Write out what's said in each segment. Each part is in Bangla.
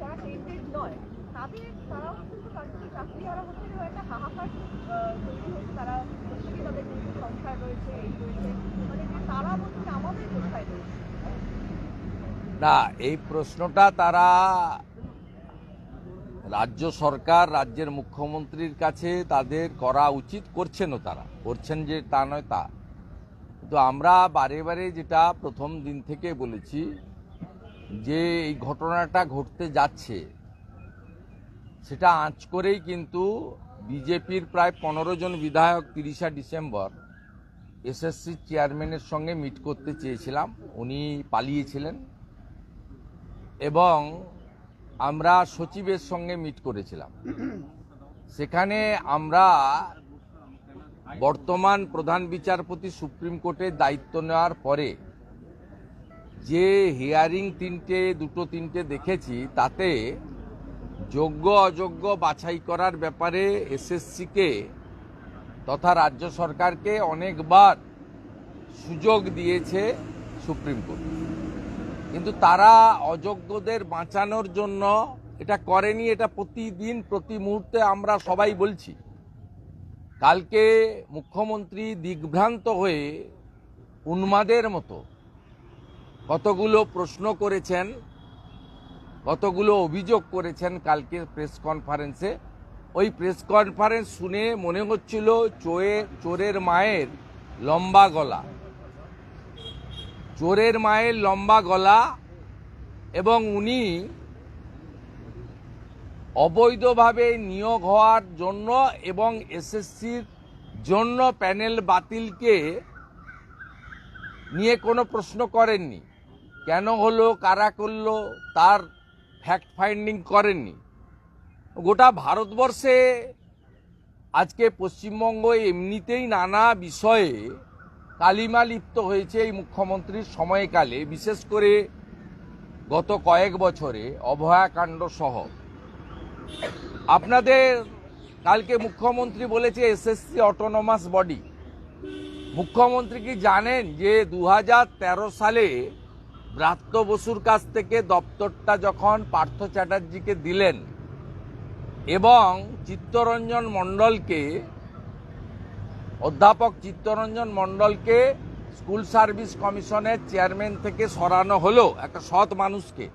যারা টেন্টেড নয় তাদের তারাও কিন্তু চাকরি হারা হচ্ছে যে একটা হাহাকার তৈরি তারা প্রত্যেকে তাদের সংসার রয়েছে, এই রয়েছে। মানে যে তারা বলছে আমাদের কোথায় রয়েছে? না, এই প্রশ্নটা তারা রাজ্য সরকার, রাজ্যের মুখ্যমন্ত্রীর কাছে তাদের করা উচিত, করছেনও তারা। করছেন যে তা নয়, তা। কিন্তু আমরা বারে বারে যেটা প্রথম দিন থেকে বলেছি যে এই ঘটনাটা ঘটতে যাচ্ছে, সেটা আঁচ করেই কিন্তু বিজেপির প্রায় পনেরো জন বিধায়ক তিরিশা ডিসেম্বর এসএসসি চেয়ারম্যানের সঙ্গে মিট করতে চেয়েছিলাম। উনি পালিয়েছিলেন এবং আমরা সচিবের সঙ্গে মিট করেছিলাম। সেখানে আমরা বর্তমান প্রধান বিচারপতি সুপ্রিম কোর্টের দায়িত্ব নেওয়ার পরে যে হিয়ারিং তিনটে, দুটো তিনটে দেখেছি, তাতে যোগ্য, অযোগ্য বাছাই করার ব্যাপারে এসএসসিকে তথা রাজ্য সরকারকে অনেকবার সুযোগ দিয়েছে সুপ্রিম কোর্ট। কিন্তু তারা অযোগ্যদের বাঁচানোর জন্য এটা করেনি, এটা প্রতিদিন, প্রতি মুহূর্তে আমরা সবাই বলছি। কালকে মুখ্যমন্ত্রী দিগ্ভ্রান্ত হয়ে উন্মাদের মতো কতগুলো প্রশ্ন করেছেন, কতগুলো অভিযোগ করেছেন কালকে প্রেস কনফারেন্সে। ওই প্রেস কনফারেন্স শুনে মনে হচ্ছিল চোয়ে, চোরের মায়ের লম্বা গলা। চোরের মায়ের লম্বা গলা এবং উনি অবৈধভাবে নিয়োগ হওয়ার জন্য এবং এসএসসির জন্য প্যানেল বাতিলকে নিয়ে কোনো প্রশ্ন করেননি। কেন হলো, কারা করল, তার ফ্যাক্ট ফাইন্ডিং করেননি। গোটা ভারতবর্ষে আজকে পশ্চিমবঙ্গ এমনিতেই নানা বিষয়ে কালিমা লিপ্ত হয়েছে এই মুখ্যমন্ত্রীর সময়কালে, বিশেষ করে গত কয়েক বছরে, অভয়াকাণ্ড সহ। আপনাদের কালকে মুখ্যমন্ত্রী বলেছে এসএসসি অটোনমাস বডি মুখ্যমন্ত্রী কি জানেন যে দু হাজার তেরো সালে ব্রাত্য বসুর কাছ থেকে দপ্তরটা যখন পার্থ চ্যাটার্জিকে দিলেন এবং চিত্তরঞ্জন মণ্ডলকে, অধ্যাপক চিত্তরঞ্জন মণ্ডলকে স্কুল সার্ভিস কমিশনের চেয়ারম্যান থেকে সরানো হলো একটা সৎ মানুষকে।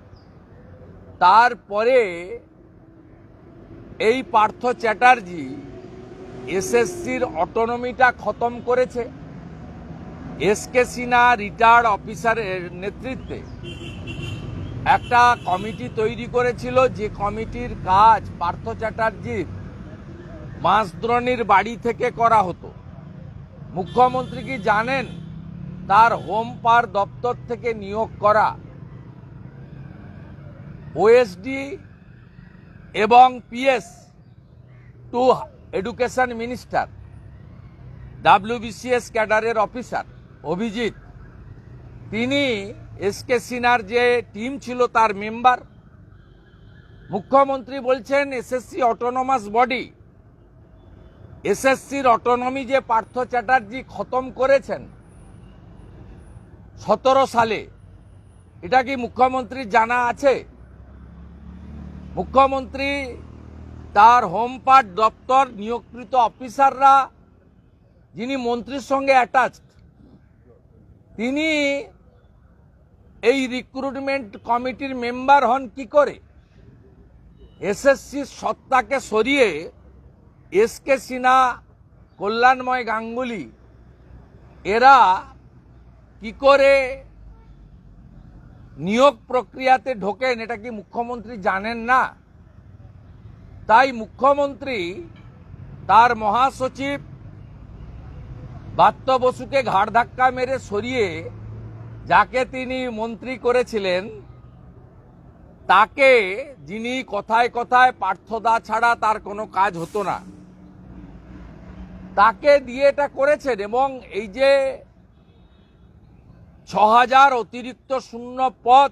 তারপরে এই পার্থ চ্যাটার্জি এসএসসির অটোনমিটা খতম করেছে। এসকে সিনহা রিটায়ার্ড অফিসারের নেতৃত্বে একটা কমিটি তৈরি করেছিল, যে কমিটির কাজ পার্থ চ্যাটার্জির মাসদ্রণীর বাড়ি থেকে করা হতো। মুখ্যমন্ত্রী কি জানেন তার হোম পার দপ্তর থেকে নিয়োগ করা? ওএসডি এবং PS to education minister WBCS ক্যাডারের officer Abhijit, তিনি এসকে সিনার যে টিম ছিল তার মেম্বার। মুখ্যমন্ত্রী বলছেন এসএসসি অটোনমাস বডি এসএসসির অটোনমি যে পার্থ চ্যাটার্জি খতম করেছেন সতেরো সালে, এটা কি মুখ্যমন্ত্রীর জানা আছে? মুখ্যমন্ত্রী তার হোম পার্ট দপ্তর নিয়োগকৃত অফিসাররা, যিনি মন্ত্রীর সঙ্গে অ্যাটাচড তিনি এই রিক্রুটমেন্ট কমিটির মেম্বার হন কি করে? এসএসসির সত্তাকে সরিয়ে এস কে সিনহা, কল্যাণময় গাঙ্গুলি, এরা কি করে নিয়োগ প্রক্রিয়াতে ঢোকেন এটা কি মুখ্যমন্ত্রী জানেন না? তাই মুখ্যমন্ত্রী, তার মহাসচিব বাত্য বসুকে ঘাড় ধাক্কা মেরে সরিয়ে যাকে তিনি মন্ত্রী করেছিলেন, তাকে যিনি কথায় কথায় পার্থদা ছাড়া তার কোনো কাজ হতো না। তাকে দিয়ে এটা করেছেন এবং এই যে ছ হাজার অতিরিক্ত শূন্য পদ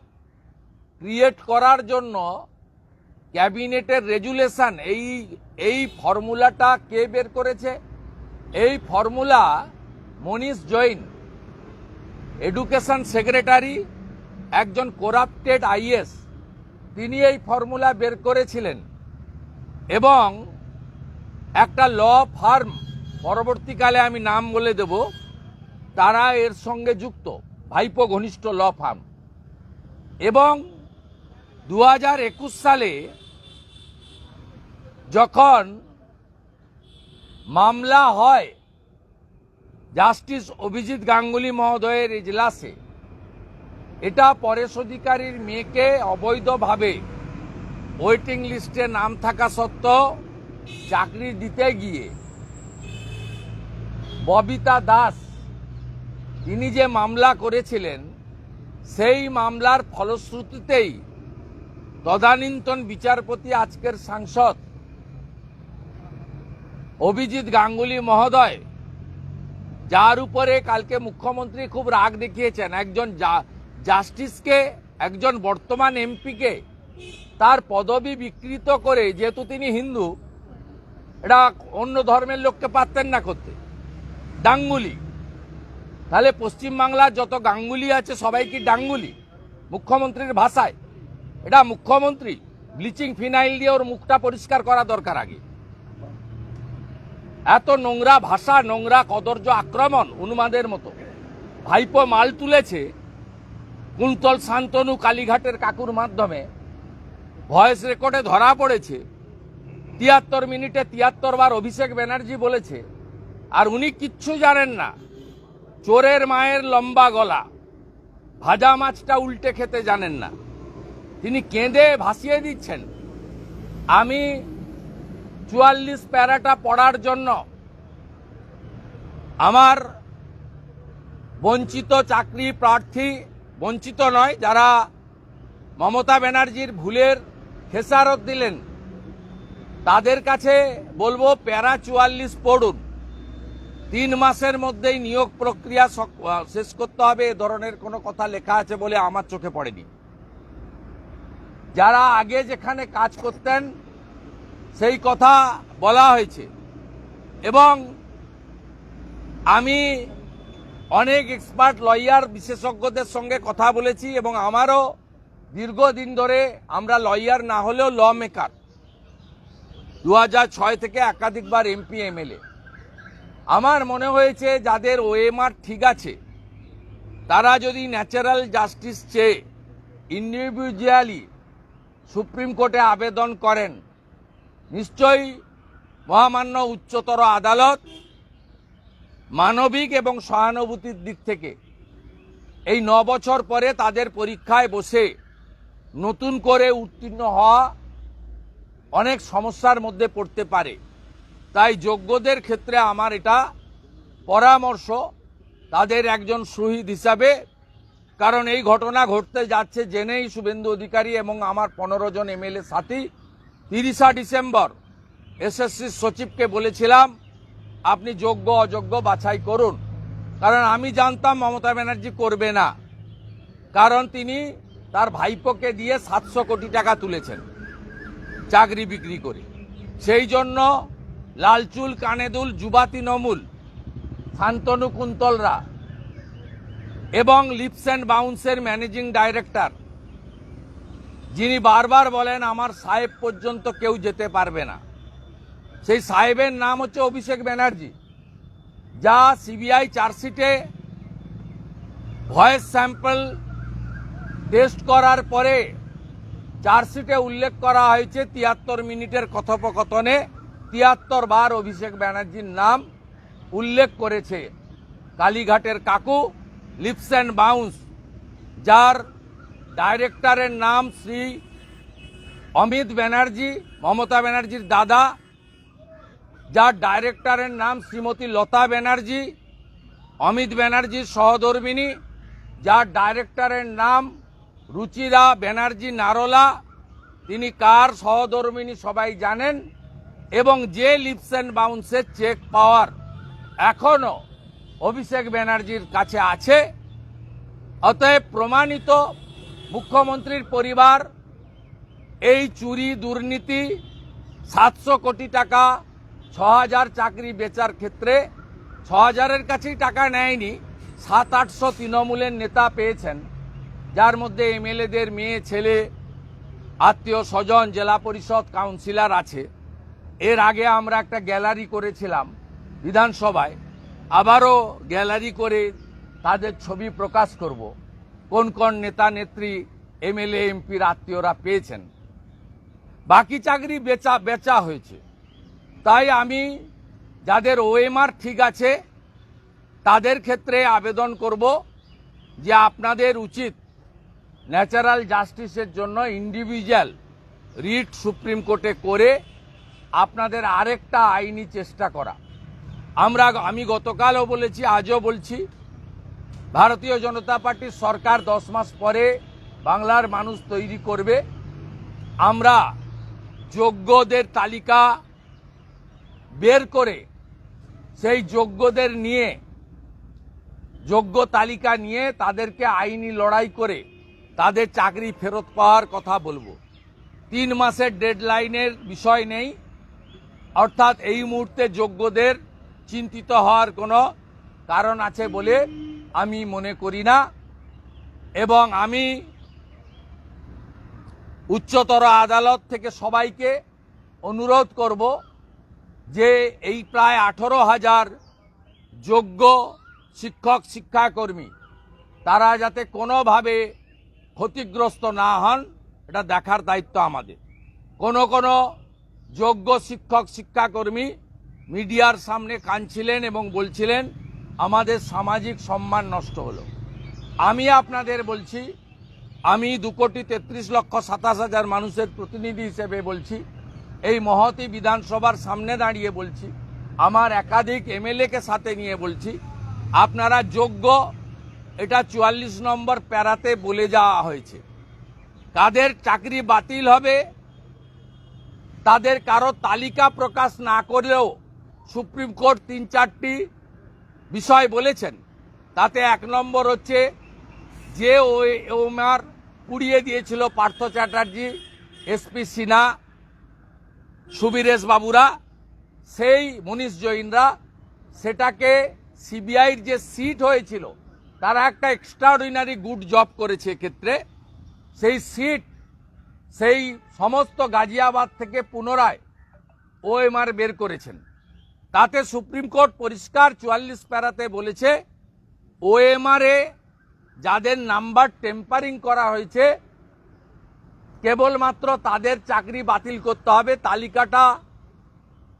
ক্রিয়েট করার জন্য ক্যাবিনেটের রেজুলেশন, এই এই ফর্মুলাটা কে বের করেছে? এই formula Manish Jain education secretary একজন করাপ্টেড আইএস তিনি এই ফর্মুলা বের করেছিলেন এবং একটা ল ফার্ম পরবর্তীকালে আমি নাম বলে দেব, তারা এর সঙ্গে যুক্ত, ভাইপো ঘনিষ্ঠ ল ফার্ম এবং দু হাজার একুশ সালে যখন মামলা হয় জাস্টিস অভিজিৎ গাঙ্গুলি মহোদয়ের এজলাসে এটা পরেশ অধিকারীর মেয়েকে অবৈধভাবে ওয়েটিং লিস্টে নাম থাকা সত্ত্বেও চাকরি দিতে গিয়ে ববিতা দাস, তিনি যে মামলা করেছিলেন, সেই মামলার ফলশ্রুতিতেই তদানীন্তন বিচারপতি আজকের সাংসদ অভিজিৎ গাঙ্গুলি মহোদয় যার উপরে কালকে মুখ্যমন্ত্রী খুব রাগ দেখিয়েছেন। একজন জাস্টিসকে, একজন বর্তমান এমপিকে তার পদবি বিকৃত করে, যেহেতু তিনি হিন্দু, এটা অন্য ধর্মের লোককে পারতেন না করতে। ডাঙ্গুলি। তাহলে পশ্চিমবাংলার যত গাঙ্গুলি আছে, সবাই কি ডাঙ্গুলি? মুখ্যমন্ত্রীর ভাষায়। এটা মুখ্যমন্ত্রী, ব্লিচিং ফিনাইল দিয়ে ওর মুখটা পরিষ্কার করা দরকার আগে। এত নোংরা ভাষা, নোংরা কদর্য আক্রমণ উন্মাদের মতো। ভাইপো মাল তুলেছে কুন্তল শান্তনু কালীঘাটের কাকুর মাধ্যমে। ভয়েস রেকর্ডে ধরা পড়েছে। তিয়াত্তর মিনিটে তিয়াত্তর বার অভিষেক ব্যানার্জি বলেছে, আর উনি কিচ্ছু জানেন না। চোরের মায়ের লম্বা গলা। ভাজা মাছটা উল্টে খেতে জানেন না। তিনি কেঁদে ভাসিয়ে দিচ্ছেন। আমি চুয়াল্লিশ প্যারাটা পড়ার জন্য আমার বঞ্চিত চাকরি প্রার্থী বঞ্চিত নয়, যারা মমতা ব্যানার্জির ভুলের খেসারত দিলেন, তাদের কাছে বলব প্যারা চুয়াল্লিশ পড়ুন। তিন মাসের মধ্যেই নিয়োগ প্রক্রিয়া শেষ করতে হবে, এ ধরনের কোনো কথা লেখা আছে বলে আমার চোখে পড়েনি। যারা আগে যেখানে কাজ করতেন সেই কথা বলা হয়েছে। এবং আমি অনেক এক্সপার্ট লয়ার বিশেষজ্ঞদের সঙ্গে কথা বলেছি এবং আমারও দীর্ঘদিন ধরে আমরা লয়ার না হলেও ল মেকার দু ছয় থেকে একাধিকবার এমপি এমএলএ আমার মনে হয়েছে যাদের ওএমআর ঠিক আছে, তারা যদি ন্যাচারাল জাস্টিস চেয়ে ইন্ডিভিজুয়ালি সুপ্রিম কোর্টে আবেদন করেন নিশ্চয়ই মহামান্য উচ্চতর আদালত মানবিক এবং সহানুভূতির দিক থেকে এই ন বছর পরে তাদের পরীক্ষায় বসে নতুন করে উত্তীর্ণ হওয়া অনেক সমস্যার মধ্যে পড়তে পারে। তাই যোগ্যদের ক্ষেত্রে আমার এটা পরামর্শ, তাদের একজন শহীদ হিসাবে, কারণ এই ঘটনা ঘটতে যাচ্ছে জেনেই শুভেন্দু অধিকারী এবং আমার পনেরো জন এমএলএ সাথী তিরিশা ডিসেম্বর, এসএসসি সচিবকে বলেছিলাম, আপনি যোগ্য, অযোগ্য বাছাই করুন। কারণ আমি জানতাম মমতা ব্যানার্জি করবে না। কারণ তিনি তার ভাইপোকে দিয়ে সাতশো কোটি টাকা তুলেছেন, চাকরি বিক্রি করে। সেই জন্য লালচুল কানেদুল যুবাতি নমুল, শান্তনু কুন্তলরা এবং লিপস অ্যান্ড বাউন্সের ম্যানেজিং ডাইরেক্টর যিনি বারবার বলেন, আমার সাহেব পর্যন্ত কেউ যেতে পারবে না। সেই সাহেবের নাম হচ্ছে অভিষেক ব্যানার্জি। যা সিবিআই চার্জশিটে ভয়েস স্যাম্পল টেস্ট করার পরে চার্জশিটে উল্লেখ করা হয়েছে তিয়াত্তর মিনিটের কথোপকথনে। তিয়াত্তর বার অভিষেক ব্যানার্জির নাম উল্লেখ করেছে কালীঘাটের কাকু, লিপস অ্যান্ড বাউন্স, যার ডাইরেক্টরের নাম শ্রী অমিত ব্যানার্জি, মমতা ব্যানার্জির দাদা, যার ডাইরেক্টরের নাম শ্রীমতী লতা ব্যানার্জি, অমিত ব্যানার্জির সহধর্মিনী যার ডাইরেক্টরের নাম রুচিরা ব্যানার্জি নারোলা, তিনি কার সহধর্মিনী সবাই জানেন, এবং যে লিপস অ্যান্ড বাউন্সের চেক পাওয়ার এখনও অভিষেক ব্যানার্জির কাছে আছে, অতএব প্রমাণিত মুখ্যমন্ত্রীর পরিবার, এই চুরি দুর্নীতি সাতশো কোটি টাকা ছ হাজার চাকরি বেচার ক্ষেত্রে ছ হাজারের কাছেই টাকা নেয়নি, সাত আটশো তৃণমূলের নেতা পেয়েছেন। যার মধ্যে এমএলএদের মেয়ে, ছেলে, আত্মীয় স্বজন, জেলা পরিষদ কাউন্সিলর আছে। এর আগে আমরা একটা গ্যালারি করেছিলাম বিধানসভায়। আবারও গ্যালারি করে তাদের ছবি প্রকাশ করব। কোন কোন নেতা নেত্রী, এমএলএ, এমপির আত্মীয়রা পেয়েছেন। বাকি চাকরি বেচা বেচা হয়েছে। তাই আমি যাদের ওএমআর ঠিক আছে, তাদের ক্ষেত্রে আবেদন করব যে আপনাদের উচিত ন্যাচারাল জাস্টিসের জন্য ইন্ডিভিজুয়াল রিট সুপ্রিম কোর্টে করে আপনাদের আরেকটা আইনি চেষ্টা করা। আমরা, আমি গতকালও বলেছি, আজও বলছি ভারতীয় জনতা পার্টির সরকার দশ মাস পরে বাংলার মানুষ তৈরি করবে। আমরা যোগ্যদের তালিকা বের করে সেই যোগ্যদের নিয়ে, যোগ্য তালিকা নিয়ে তাদেরকে আইনি লড়াই করে তাদের চাকরি ফেরত পাওয়ার কথা বলব। তিন মাসের ডেডলাইনের বিষয় নেই, অর্থাৎ এই মুহূর্তে যোগ্যদের চিন্তিত হওয়ার কোনো কারণ আছে বলে আমি মনে করি না এবং আমি উচ্চতর আদালত থেকে সবাইকে অনুরোধ করব যে এই প্রায় আঠেরো হাজার যোগ্য শিক্ষক, শিক্ষাকর্মী, তারা যাতে কোনোভাবে ক্ষতিগ্রস্ত না হন, এটা দেখার দায়িত্ব আমাদের। কোনো কোনো যোগ্য শিক্ষক, শিক্ষাকর্মী মিডিয়ার সামনে কাঁদছিলেন এবং বলছিলেন আমাদের সামাজিক সম্মান নষ্ট হলো। আমি আপনাদের বলছি, আমি দু কোটি তেত্রিশ লক্ষ সাতাশ হাজার মানুষের প্রতিনিধি হিসেবে বলছি, এই মহতি বিধানসভার সামনে দাঁড়িয়ে বলছি, আমার একাধিক এমএলএকে সাথে নিয়ে বলছি, আপনারা যোগ্য, এটা চুয়াল্লিশ নম্বর প্যারাতে বলে যাওয়া হয়েছে। কাদের চাকরি বাতিল হবে, তাদের কারও তালিকা প্রকাশ না করলেও সুপ্রিম কোর্ট তিন চারটি বিষয় বলেছেন। তাতে এক নম্বর হচ্ছে যে ওই ওমার পুড়িয়ে দিয়েছিল পার্থ চ্যাটার্জি এসপি সিনহা, সুবীরেশ বাবুরা, সেই মনীষ জৈনরা, সেটাকে সিবিআইর যে সিট হয়েছিল, তারা একটা এক্সট্রাঅর্ডিনারি গুড জব করেছে এক্ষেত্রে। সেই সিট, সেই সমস্ত গাজিয়াবাদ থেকে পুনরায় ওএমআর বের করেছেন। তাতে সুপ্রিম কোর্ট পরিষ্কার চুয়াল্লিশ প্যারাতে বলেছে ওএমআরে যাদের নাম্বার টেম্পারিং করা হয়েছে, কেবলমাত্র তাদের চাকরি বাতিল করতে হবে। তালিকাটা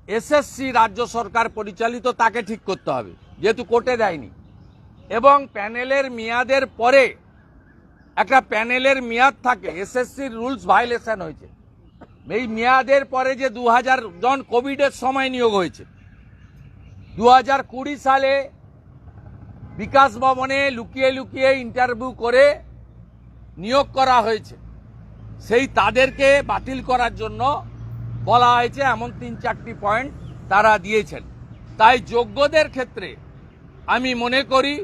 এসএসসি রাজ্য সরকার পরিচালিত, তাকে ঠিক করতে হবে, যেহেতু কোর্টে দেয়নি। এবং প্যানেলের মেয়াদের পরে একটা প্যানেলের মেয়াদ থাকে, এসএসসির রুলস ভায়োলেশন হয়েছে। এই মেয়াদের পরে যে দু হাজার জন কোভিডের সময় নিয়োগ হয়েছে দু হাজার কুড়ি সালে বিকাশ ভবনে লুকিয়ে লুকিয়ে ইন্টারভিউ করে নিয়োগ করা হয়েছে। সেই তাদেরকে বাতিল করার জন্য বলা হয়েছে, এমন তিন চারটি পয়েন্ট তারা দিয়েছেন। তাই যোগ্যদের ক্ষেত্রে আমি মনে করি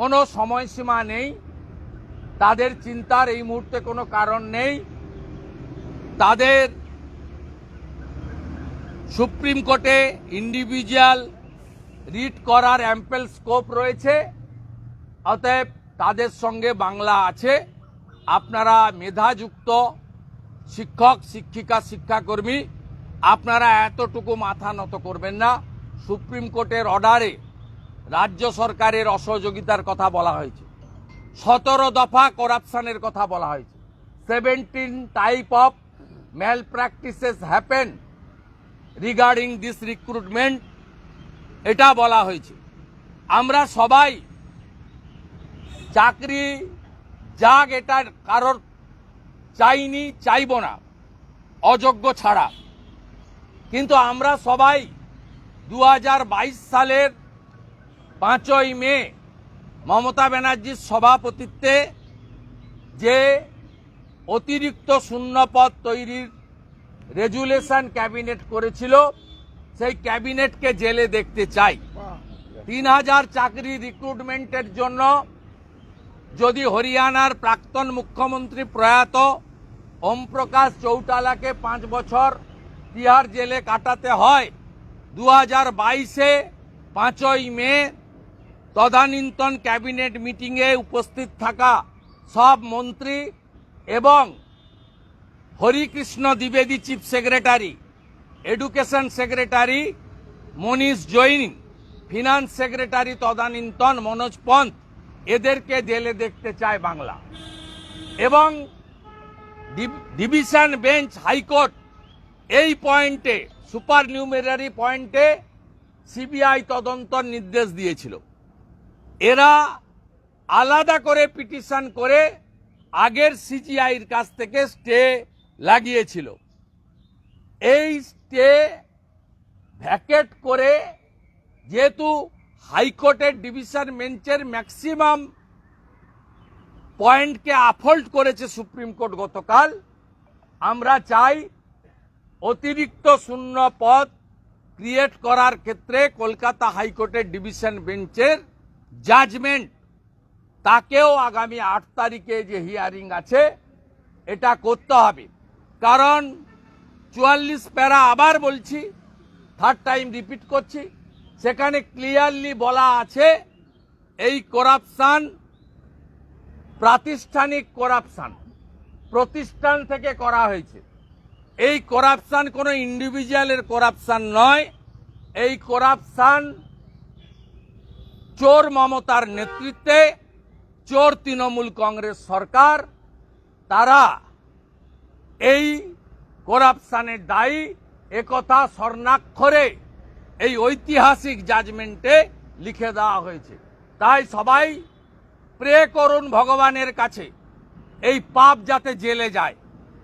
কোনো সময়সীমা নেই, তাদের চিন্তার এই মুহূর্তে কোনো কারণ নেই। তাদের সুপ্রিম কোর্টে ইন্ডিভিজুয়াল রিট করার অ্যাম্পেল স্কোপ রয়েছে। অতএব তাদের সঙ্গে বাংলা আছে। আপনারা মেধাযুক্ত শিক্ষক, শিক্ষিকা, শিক্ষাকর্মী, আপনারা এতটুকু মাথা নত করবেন না। সুপ্রিম কোর্টের অর্ডারে রাজ্য সরকারের অসহযোগিতার কথা বলা হয়েছে। সতেরো দফা করাপশনের কথা বলা হয়েছে। Seventeen type of malpractices happen regarding this recruitment এটা বলা হয়েছে। আমরা সবাই চাকরি, যাক এটা কারোর চাইনি, চাইব না, অযোগ্য ছাড়া। কিন্তু আমরা সবাই দু হাজার বাইশ সালের পাঁচই মে মমতা ব্যানার্জির সভাপতিত্বে যে অতিরিক্ত শূন্যপদ তৈরির রেজুলেশন ক্যাবিনেট করেছিল সেই ক্যাবিনেটকে জেলে দেখতে চাই। তিন হাজার চাকরি রিক্রুটমেন্টের জন্য যদি হরিয়ানার প্রাক্তন মুখ্যমন্ত্রী প্রয়াত ওম প্রকাশ চৌটালাকে পাঁচ বছর তিহার জেলে কাটাতে হয় দু হাজার বাইশে পাঁচই মে তদানীন্তন ক্যাবিনেট মিটিংয়ে উপস্থিত থাকা সব মন্ত্রী এবং Harikrishna দ্বিবেদী chief secretary education secretary Manish Jain finance secretary তদানীন্তন মনোজ পন্থ এদেরকে জেলে দেখতে চায় বাংলা। এবং ডিভ- ডিভিশন বেঞ্চ হাইকোর্ট এই পয়েন্টে সুপার নিউমেরারি পয়েন্টে সিবিআই তদন্তর নির্দেশ দিয়েছিল। এরা আলাদা করে পিটিশন করে আগের সিজিআইয়ের কাছ থেকে স্টে লাগিয়েছিল। এই স্টে ভ্যাকেট করে যেহেতু হাইকোর্টের ডিভিশন বেঞ্চের ম্যাক্সিমাম পয়েন্টকে আফল্ট করেছে সুপ্রিম কোর্ট গতকাল, আমরা চাই অতিরিক্ত শূন্য পদ ক্রিয়েট করার ক্ষেত্রে কলকাতা হাইকোর্টের ডিভিশন বেঞ্চের জাজমেন্ট তাকেও আগামী আট তারিখে যে হিয়ারিং আছে, এটা করতে হবে। কারণ চুয়াল্লিশ প্যারা আবার বলছি থার্ড টাইম রিপিট করছি, সেখানে ক্লিয়ারলি বলা আছে, এই করাপশন প্রাতিষ্ঠানিক করাপশন প্রতিষ্ঠান থেকে করা হয়েছে। এই করাপশন কোনো ইন্ডিভিজুয়ালের করাপশন নয়, এই করাপশন চোর মমতার নেতৃত্বে, চোর তৃণমূল কংগ্রেস সরকার, তারা এই করাপশনের দায়ী, একথা স্বর্ণাক্ষরে এই ঐতিহাসিক জাজমেন্টে লিখে দেওয়া হয়েছে। তাই সবাই প্রে করুন ভগবানের কাছে। এই পাপ যাতে জেলে যায়।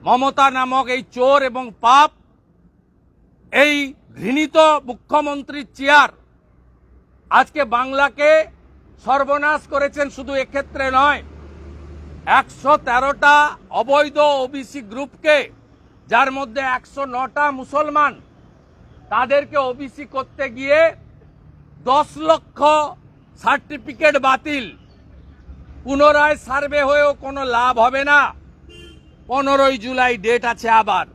মমতা নামক এই চোর এবং পাপ, এই ঘৃণিত মুখ্যমন্ত্রীর চেয়ার আজকে বাংলাকে সর্বনাশ করেছেন শুধু এক্ষেত্রে নয়, একশো তেরোটা অবৈধ ওবিসি গ্রুপকে যার মধ্যে একশো নটা মুসলমান তাদেরকে ওবিসি করতে গিয়ে দশ লক্ষ সার্টিফিকেট বাতিল। পুনরায় সার্ভে হয়েও কোনো লাভ হবে না। পনেরোই জুলাই ডেট আছে আবার।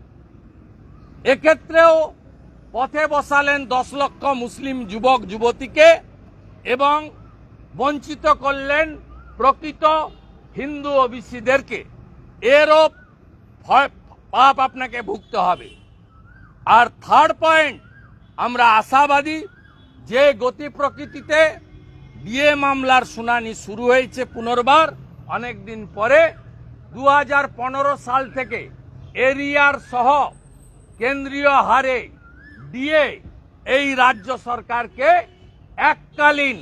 এক্ষেত্রেও পথে বসালেন দশ লক্ষ মুসলিম যুবক, যুবতীকে এবং বঞ্চিত করলেন প্রকৃত হিন্দু ওবিসিদেরকে। এরও পাপ আপনাকে ভুগতে হবে। আর থার্ড পয়েন্ট আমরা আশাবাদী যে গতি প্রকৃতিতে বিয়ে মামলার শুনানি শুরু হয়েছে পুনর্বার অনেক দিন পরে দু হাজার পনেরো সাল থেকে এরিয়ার সহ কেন্দ্রীয় হারে দিয়ে এই রাজ্য সরকারকে এককালীন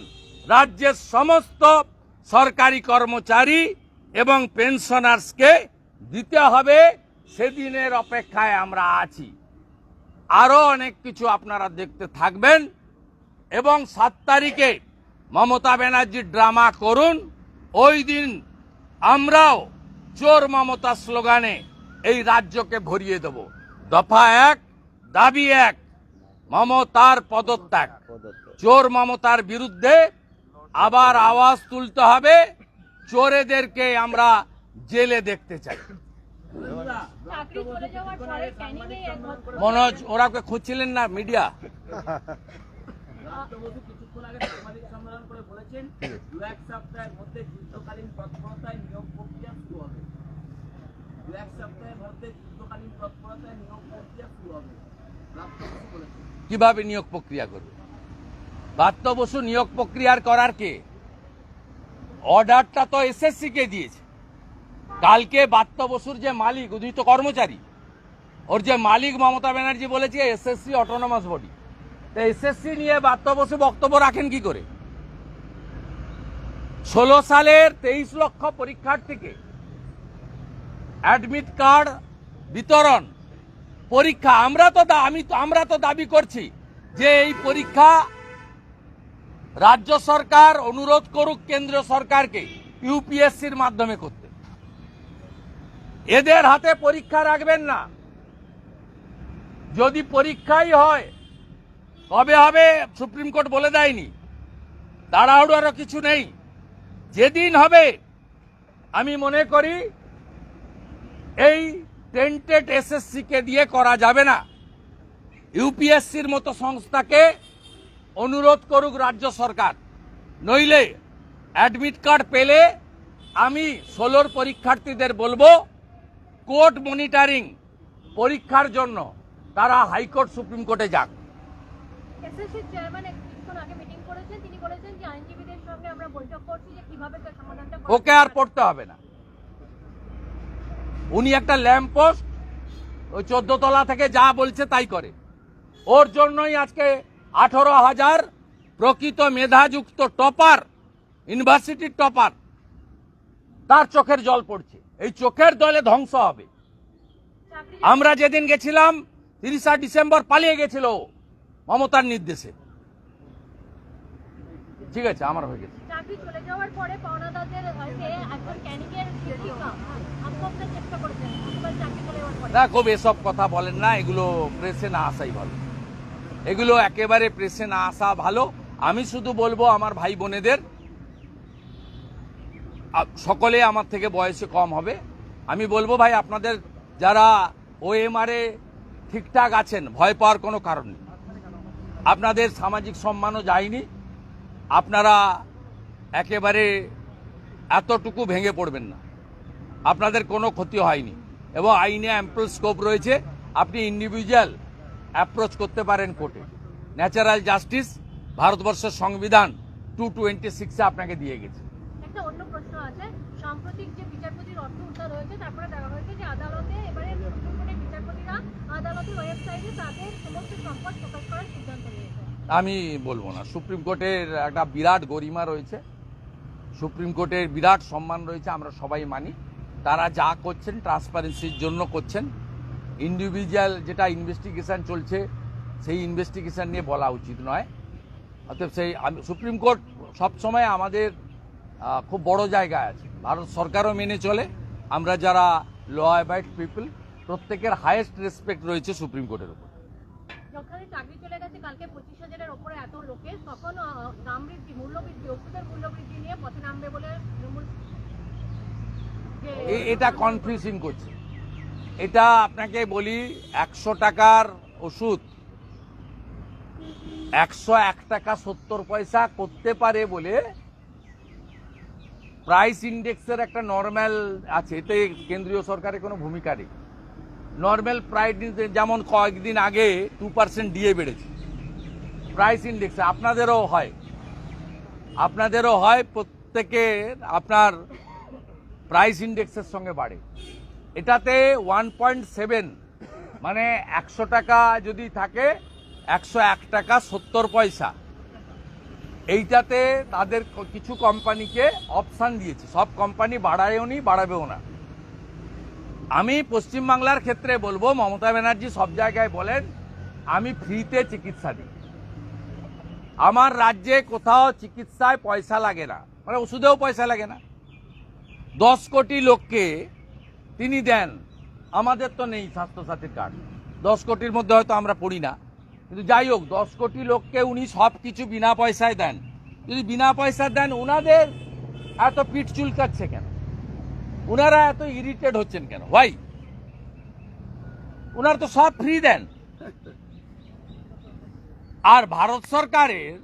রাজ্যের সমস্ত সরকারি কর্মচারী এবং পেনশনার্সকে দিতে হবে। সেদিনের অপেক্ষায় আমরা আছি। আরও অনেক কিছু আপনারা দেখতে থাকবেন এবং সাত তারিখে মমতা ব্যানার্জি ড্রামা করুন। ওই দিন আমরাও চোর মমতা স্লোগানে এই রাজ্যকে ভরিয়ে দেব। দফা এক, দাবি এক, মমতার পদত্যাগ। চোর মমতার বিরুদ্ধে আবার আওয়াজ তুলতে হবে। চোরেদেরকে আমরা জেলে দেখতে চাই। মনোজ ওরা ওকে খুঁজছিলেন না মিডিয়া। রাষ্ট্রপতি কিছুক্ষণ আগে সাংবাদিক সম্মেলন করে বলেছেন দু এক সপ্তাহের মধ্যে যুদ্ধকালীন তৎপরতায় নিয়োগ প্রক্রিয়া শুরু হবে। দু এক সপ্তাহের মধ্যে যুদ্ধকালীন তৎপরতায় নিয়োগ প্রক্রিয়া শুরু হবে। কীভাবে নিয়োগ প্রক্রিয়া করবে? বাত্য বসু নিয়োগ প্রক্রিয়ার করার কে? অর্ডারটা তো এসএসসি কে দিয়েছে। কালকে বাত্য বসুর যে মালিক, উনি কর্মচারী। ওর যে মালিক মমতা ব্যানার্জি বলেছে এসএসসি অটোনমাস বডি তো এসএসসি নিয়ে বাত্য বসু বক্তব্য রাখেন কি করে? ষোলো সালের তেইশ লক্ষ পরীক্ষার্থীকে অ্যাডমিট কার্ড বিতরণ পরীক্ষা। আমরা তো আমি আমরা তো দাবি করছি যে এই পরীক্ষা রাজ্য সরকার অনুরোধ করুক কেন্দ্র সরকারকে, ইউপিএসসির মাধ্যমে করতে। এদের হাতে পরীক্ষা রাখবেন না। যদি পরীক্ষাই হয়, কবে হবে সুপ্রিম কোর্ট বলে দেয়নি। তাড়াহুড়োরও কিছু নেই। যেদিন হবে, আমি মনে করি এই টেন্টেড এসএসসি কে দিয়ে করা যাবে না। ইউপিএসসির মতো সংস্থাকে অনুরোধ করুক রাজ্য সরকার। নইলে অ্যাডমিট কার্ড পেলে আমি ষোলোর পরীক্ষার্থীদের বলব কোর্ট মনিটারিং পরীক্ষার জন্য তারা হাইকোর্ট সুপ্রিম কোর্টে যাক। ওকে আর পড়তে হবে না। উনি একটা ল্যাম্প পোস্ট ওই চোদ্দ তলা থেকে যা বলছে তাই করে। ওর জন্যই আজকে আঠারো হাজার প্রকৃত মেধাযুক্ত টপার ইউনিভার্সিটির টপার তার চোখের জল পড়ছে। এই চোখের দলে ধ্বংস হবে। আমরা যেদিন গেছিলাম তিরিশা ডিসেম্বর পালিয়ে গেছিল মমতার নির্দেশে। ঠিক আছে আমার হয়ে গেছে। না খুব এসব কথা বলেন না এগুলো প্রেসে না আসাই ভালো। এগুলো একেবারে প্রেসে না আসা ভালো। আমি শুধু বলব আমার ভাই বোনেদের সকলে আমার থেকে বয়সে কম হবে। আমি বলব ভাই, আপনাদের যারা ওএমআরে ঠিকঠাক আছেন, ভয় পাওয়ার কোনো কারণ নেই। আপনাদের সামাজিক সম্মানও যায়নি। আপনারা একেবারে এতটুকু ভেঙে পড়বেন না। আপনাদের কোনো ক্ষতি হয়নি। এবং আইনে অ্যাম্পল স্কোপ রয়েছে। আপনি ইন্ডিভিজুয়াল অ্যাপ্রোচ করতে পারেন কোর্টে। ন্যাচারাল জাস্টিস ভারতবর্ষের সংবিধান টু টোয়েন্টি সিক্সে আপনাকে দিয়ে গেছে। একটা অন্য প্রশ্ন আছে। সাম্প্রতিক যে বিচারপতির অর্থ উদ্ধার হয়েছে, তারপরে দেখা হয়েছে যে আদালতে এবারে সুপ্রিম কোর্টের বিচারপতিরা আদালতের ওয়েবসাইটে তাদের সমস্ত সম্পদ প্রকাশ করার সিদ্ধান্ত নিয়েছে। আমি বলব না। সুপ্রিম কোর্টের একটা বিরাট গরিমা রয়েছে। সুপ্রিম কোর্টের বিরাট সম্মান রয়েছে, আমরা সবাই মানি। তারা যা করছেন ট্রান্সপারেন্সির জন্য করছেন। ইন্ডিভিজুয়াল যেটা ইনভেস্টিগেশন চলছে, সেই ইনভেস্টিগেশন নিয়ে বলা উচিত নয়। অতএব সেই সুপ্রিম কোর্ট সবসময় আমাদের খুব বড় জায়গায় আছে। ভারত সরকারও মেনে চলে। আমরা যারা ল অ্যাবাইড পিপল প্রত্যেকের হায়েস্ট রেসপেক্ট রয়েছে সুপ্রিম কোর্টের উপর। এটা কনফিউজিং করছে। এটা আপনাকে বলি একশো টাকার ওষুধ একশো এক টাকা সত্তর পয়সা করতে পারে বলে প্রাইস ইন্ডেক্সের একটা নর্মাল আছে, এতে কেন্দ্রীয় সরকারের কোনো ভূমিকা নেই। নর্মাল প্রাইস যেমন কয়েকদিন আগে টু পার্সেন্ট দিয়ে বেড়েছে। প্রাইস ইন্ডেক্সে আপনাদেরও হয়। আপনাদেরও হয়, প্রত্যেকের আপনার প্রাইস ইন্ডেক্সের সঙ্গে বাড়ে। এটাতে ওয়ান পয়েন্ট সেভেন মানে একশো টাকা যদি থাকে, একশো এক টাকা সত্তর পয়সা। এইটাতে তাদের কিছু কোম্পানিকে অপশান দিয়েছে। সব কোম্পানি বাড়ায়ও নি, বাড়াবেও না। আমি পশ্চিমবাংলার ক্ষেত্রে বলব, মমতা ব্যানার্জি সব জায়গায় বলেন, আমি ফ্রিতে চিকিৎসা দিই। আমার রাজ্যে কোথাও চিকিৎসায় পয়সা লাগে না। মানে ওষুধেও পয়সা লাগে না। দশ কোটি লোককে তিনি দেন। আমাদের তো নেই স্বাস্থ্যসাথীর কার্ড। দশ কোটির মধ্যে হয়তো আমরা পড়ি না। কিন্তু যাই হোক, দশ কোটি লোককে উনি সব কিছু বিনা পয়সায় দেন। যদি বিনা পয়সা দেন ওনাদের এত পিঠ চুলকাচ্ছে কেন? ওনারা এত ইরিটেড হচ্ছেন কেন? ভাই ওনারা তো সব ফ্রি দেন। আর ভারত সরকারের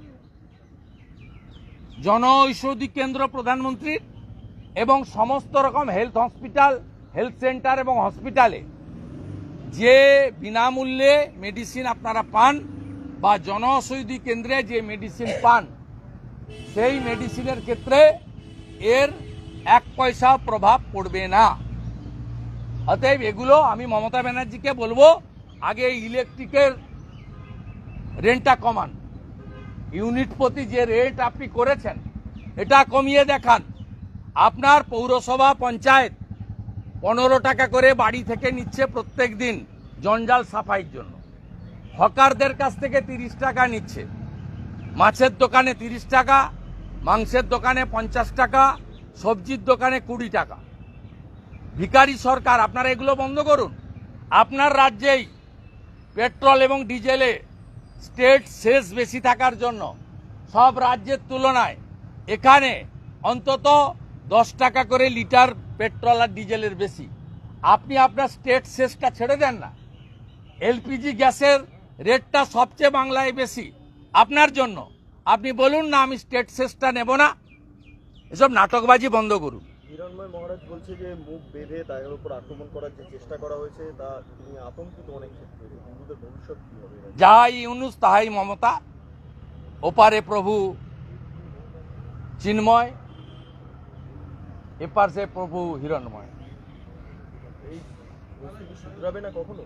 জন ঔষধি কেন্দ্র প্রধানমন্ত্রীর এবং সমস্ত রকম হেলথ হসপিটাল হেলথ সেন্টার এবং হসপিটালে যে বিনামূল্যে মেডিসিন আপনারা পান বা জনঔষধি কেন্দ্রে যে মেডিসিন পান, সেই মেডিসিনের ক্ষেত্রে এর এক পয়সা প্রভাব পড়বে না। অতএব এগুলো আমি মমতা ব্যানার্জিকে বলব, আগে ইলেকট্রিকের রেন্টটা কমান। ইউনিট প্রতি যে রেট আপনি করেছেন, এটা কমিয়ে দেখান। আপনার পৌরসভা পঞ্চায়েত পনেরো টাকা করে বাড়ি থেকে নিচ্ছে প্রত্যেক দিন জঞ্জাল সাফাইয়ের জন্য। হকারদের কাছ থেকে তিরিশ টাকা নিচ্ছে। মাছের দোকানে তিরিশ টাকা, মাংসের দোকানে পঞ্চাশ টাকা, সবজির দোকানে কুড়ি টাকা। ভিখারি সরকার, আপনারা এগুলো বন্ধ করুন। আপনার রাজ্যেই পেট্রোল এবং ডিজেলে স্টেট শেষ বেশি থাকার জন্য সব রাজ্যের তুলনায় এখানে অন্তত দশ টাকা করে লিটার পেট্রোল আর ডিজেলের বেশি। আপনি আপনার স্টেট শেষটা ছেড়ে দেন না। এলপিজি গ্যাসের রেটটা সবচেয়ে বাংলায় বেশি। আপনার জন্য। আপনি বলুন না আমি স্টেট শেষটা নেব না। এসব নাটকবাজি বন্ধ করুন। হিরণময় মহারাজ বলছে যে মুখ বেঁধে তাদের উপর আক্রমণ করার যে চেষ্টা করা হয়েছে তা তিনি আতঙ্কিত অনেক ক্ষেত্রে। হিন্দুদের ভবিষ্যৎ কি হবে? যাহাই ইউনুস তাহাই মমতা। ওপারে প্রভু চিন্ময় এপার সে প্রভু হিরণময়। শুধরাবে না কখনো?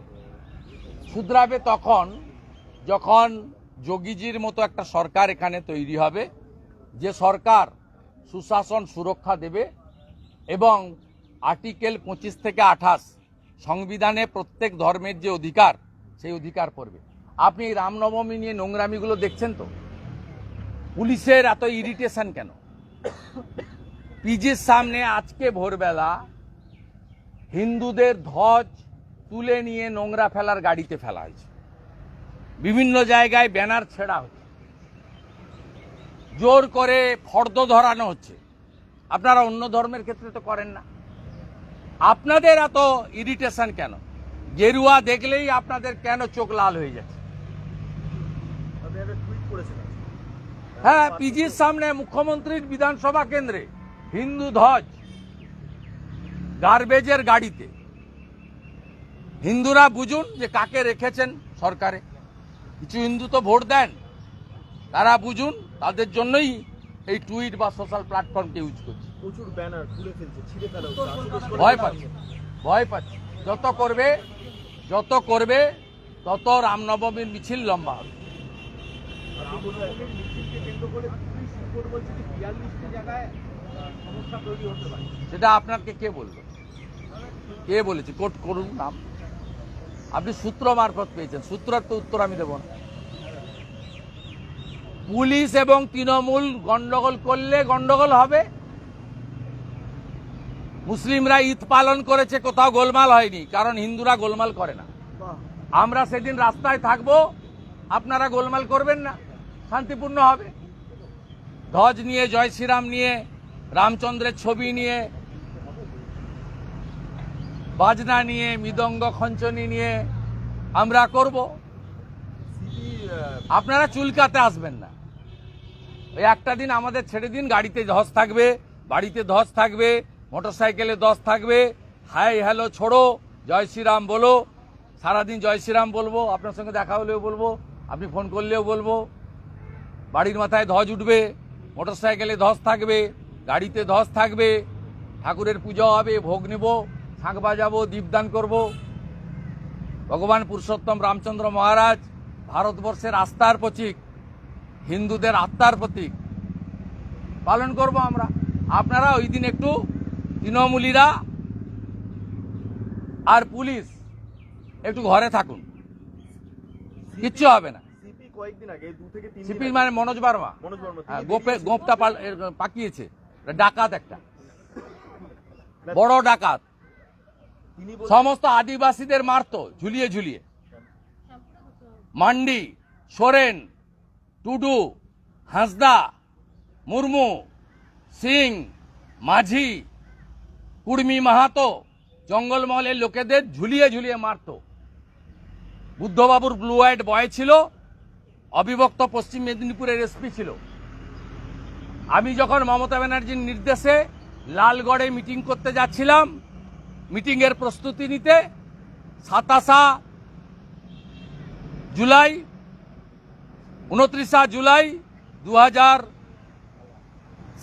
শুধরাবে তখন যখন যোগীজির মতো একটা সরকার এখানে তৈরি হবে যে সরকার সুশাসন সুরক্ষা দেবে এবং আর্টিকেল পঁচিশ থেকে আঠাশ সংবিধানে প্রত্যেক ধর্মের যে অধিকার সেই অধিকার পড়বে আপনি এই রামনবমী নিয়ে নোংরামিগুলো দেখছেন তো? পুলিশের এত ইরিটেশন কেন? পিজির সামনে আজকে ভোরবেলা হিন্দুদের ধ্বজ তুলে নিয়ে নোংরা ফেলার গাড়িতে ফেলা হয়েছে। বিভিন্ন জায়গায় ব্যানার ছেঁড়া হচ্ছে। জোর করে ফর্দ ধরানো হচ্ছে। আপনারা অন্য ধর্মের ক্ষেত্রে তো করেন না। আপনাদের এত ইরিটেশন কেন? গেরুয়া দেখলেই আপনাদের কেন চোখ লাল হয়ে যাচ্ছে। হ্যাঁ পিজির সামনে মুখ্যমন্ত্রীর বিধানসভা কেন্দ্রে হিন্দু ধ্বজ গার্বেজের গাড়িতে। হিন্দুরা বুঝুন যে কাকে রেখেছেন সরকারে। কিছু হিন্দু তো ভোট দেন তারা বুঝুন তাদের জন্যই এই টুইট বা সোশ্যাল প্ল্যাটফর্মকে ইউজ করছে। প্রচুর ব্যানার খুলে ফেলছে ছিঁড়ে ফেলা হচ্ছে আশুতোষ বলে ভয় পাচ্ছে ভয় পাচ্ছে। যত করবে যত করবে তত রামনবমীর মিছিল লম্বা হবে। আপনি মিছিলকে কেন্দ্র করে পুলিশ বলছে যে বিয়াল্লিশটি জায়গায় সমস্যা তৈরি হতে পারে সেটা আপনাকে কে বলবে কে বলেছে? কোট করুন নাম। আপনি সূত্র মারফত পেয়েছেন। সূত্রের তো উত্তর আমি দেব না। পুলিশ এবং তৃণমূল গন্ডগোল করলে গন্ডগোল হবে। মুসলিমরা ঈদ পালন করেছে, কোথাও গোলমাল হয়নি, কারণ হিন্দুরা গোলমাল করে না। আমরা সেদিন রাস্তায় থাকব, আপনারা গোলমাল করবেন না। শান্তিপূর্ণ হবে। ধ্বজ নিয়ে, জয় শ্রীরাম নিয়ে রামচন্দ্রের ছবি নিয়ে, বাজনা নিয়ে, মৃদঙ্গ খঞ্চনি নিয়ে আমরা করব। আপনারা চুলকাতে আসবেন না। ওই একটা দিন আমাদের ছেড়ে দিন, গাড়িতে ধস থাকবে, বাড়িতে ধস থাকবে, মোটরসাইকেলে ধস থাকবে। হাই, হ্যালো, ছোড়ো, জয় শ্রীরাম বলো। সারাদিন জয় শ্রীরাম বলব, আপনার সঙ্গে দেখা হলেও বলব, আপনি ফোন করলেও বলব। বাড়ির মাথায় ধ্বজ উঠবে, মোটরসাইকেলে ধস থাকবে। গাড়িতে ধস থাকবে ঠাকুরের পুজো হবে ভোগ নেব শাঁখ বাজাবো দীপদান করব। ভগবান পুরুষোত্তম রামচন্দ্র মহারাজ ভারতবর্ষের আস্থার প্রতীক হিন্দুদের আত্মার প্রতীক। পালন করব আমরা। আপনারা ওই দিন একটু তৃণমূলীরা আর পুলিশ একটু ঘরে থাকুন। কিচ্ছু হবে না। সিপি মানে মনোজ বার্মা। মনোজ বর্মা হ্যাঁ, গোপে গোপটা পাকিয়েছে। ডাকাত একটা। বড় ডাকাত। সমস্ত আদিবাসীদের মারতো ঝুলিয়ে ঝুলিয়ে। মান্ডি সোরেন টুডু হাঁসদা মুর্মু সিং মাঝি কুর্মি মাহাতো জঙ্গলমহলের লোকেদের ঝুলিয়ে ঝুলিয়ে মারতো। বুদ্ধবাবুর ব্লু হোয়াইট বয় ছিল অবিভক্ত পশ্চিম মেদিনীপুরের এসপি ছিল। আমি যখন মমতা ব্যানার্জির নির্দেশে লালগড়ে মিটিং করতে যাচ্ছিলাম, মিটিংয়ের প্রস্তুতি নিতে, সাতাশা জুলাই, উনত্রিশা জুলাই দু হাজার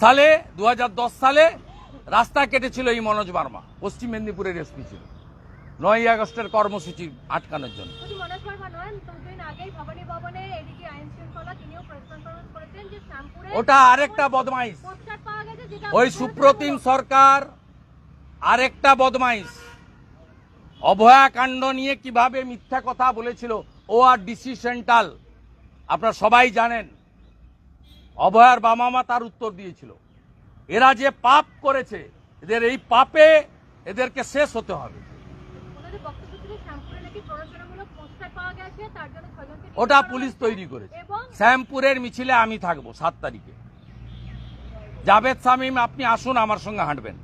সালে দু হাজার দশ সালে রাস্তা কেটেছিল এই মনোজ বার্মা। পশ্চিম মেদিনীপুরের এসপি ছিল। নয় আগস্টের কর্মসূচি আটকানোর জন্য। ওটা আরেকটা বদমাইশ। ওই সুপ্রতিম সরকার আরেকটা বদমাইশ। অভয়াকাণ্ড নিয়ে কীভাবে মিথ্যা কথা বলেছিল ও আর ডিসি সেন্ট্রাল আপনারা সবাই জানেন। অভয়ার বাবা মা তার উত্তর দিয়েছিল। এরা যে পাপ করেছে এদের এই পাপে এদেরকে শেষ হতে হবে। ওটা পুলিশ তৈরি করেছে। শ্যামপুরের মিছিলে আমি থাকব সাত তারিখে। জাভেদ শামিম আপনি আসুন আমার সঙ্গে হাঁটবেন।